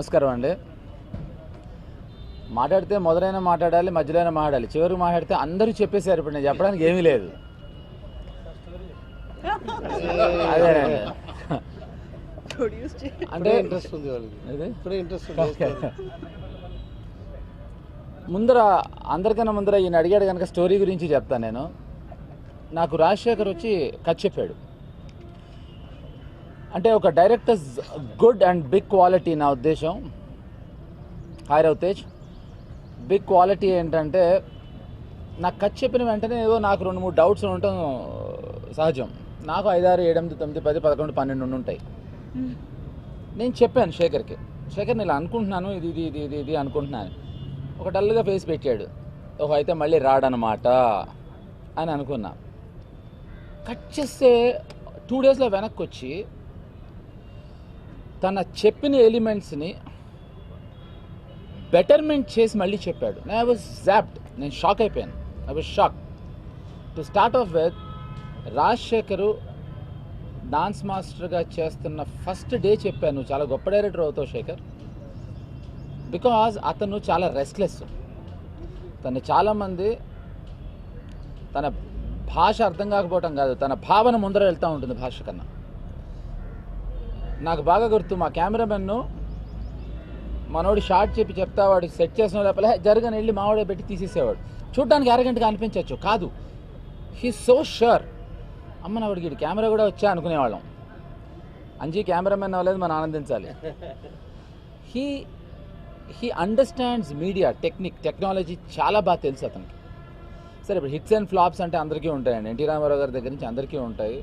నమస్కారం అండి. మాట్లాడితే మొదలైన మాట్లాడాలి మధ్యలోనే మాట్లాడాలి. చివరికి మాట్లాడితే అందరూ చెప్పేశారు ఇప్పుడు నేను చెప్పడానికి ఏమీ లేదు. అదేనండి. అంటే ఇంట్రెస్ట్ ఉంది వాళ్ళకి. ఇది? ఇప్పుడే ఇంట్రెస్ట్ ఉంది ముందర అందరికన్నా ముందర ఈయన అడిగాడు కనుక స్టోరీ గురించి చెప్తాను నేను. నాకు రాజశేఖర్ వచ్చి కథ చెప్పాడు. అంటే ఒక directors good and big quality నా ఉద్దేశం. హాయ్ రవితేజ్. బిగ్ క్వాలిటీ ఏంటంటే నాకు కథ చెప్పిన వెంటనే ఏదో నాకు రెండు మూడు డౌట్స్ ఉండటం సహజం. నాకు ఐదారు ఏడెనిమిది తొమ్మిది పది పదకొండు పన్నెండు ఉంటాయి. నేను చెప్పాను శేఖర్కి. శేఖర్ నేను ఇలా అనుకుంటున్నాను ఇది ఇది ఇది ఇది ఇది అనుకుంటున్నాను. ఒక డల్గా ఫేస్ పెట్టాడు. ఓహో అయితే మళ్ళీ రాడనమాట అని అనుకున్నా. కట్ చేస్తే టూ డేస్లో వెనక్కి వచ్చి తన చెప్పిన ఎలిమెంట్స్ని బెటర్మెంట్ చేసి మళ్ళీ చెప్పాడు. ఐ వాజ్ జాప్డ్ నేను షాక్ అయిపోయాను. I was shock to start off with Rajasekhar dance మాస్టర్గా చేస్తున్న ఫస్ట్ డే చెప్పాను. చాలా గొప్ప డైరెక్టర్ అవుతావు శేఖర్. బికాజ్ అతను చాలా రెస్ట్లెస్ తను చాలామంది తన భాష అర్థం కాకపోవటం కాదు. తన భావన ముందర వెళ్తూ ఉంటుంది భాష కన్నా. నాకు బాగా గుర్తు మా కెమెరామెన్ను మనోడు షార్ట్ చెప్పి చెప్తా వాడికి సెట్ చేసిన లోపల జరగని వెళ్ళి మావాడే పెట్టి తీసేసేవాడు. చూడడానికి అరగంటగా అనిపించవచ్చు కాదు. హీ సో షూర్ అమ్మ నా వాడికి కెమెరా కూడా వచ్చా అనుకునేవాళ్ళం. అంజీ కెమెరామెన్ అవ్వలేదు మనం ఆనందించాలి. He he understands media technique technology చాలా బాగా తెలుసు అతనికి. సరే ఇప్పుడు హిట్స్ అండ్ ఫ్లాప్స్ అంటే అందరికీ ఉంటాయండి. ఎన్టీ రామారావు గారి దగ్గర నుంచి అందరికీ ఉంటాయి.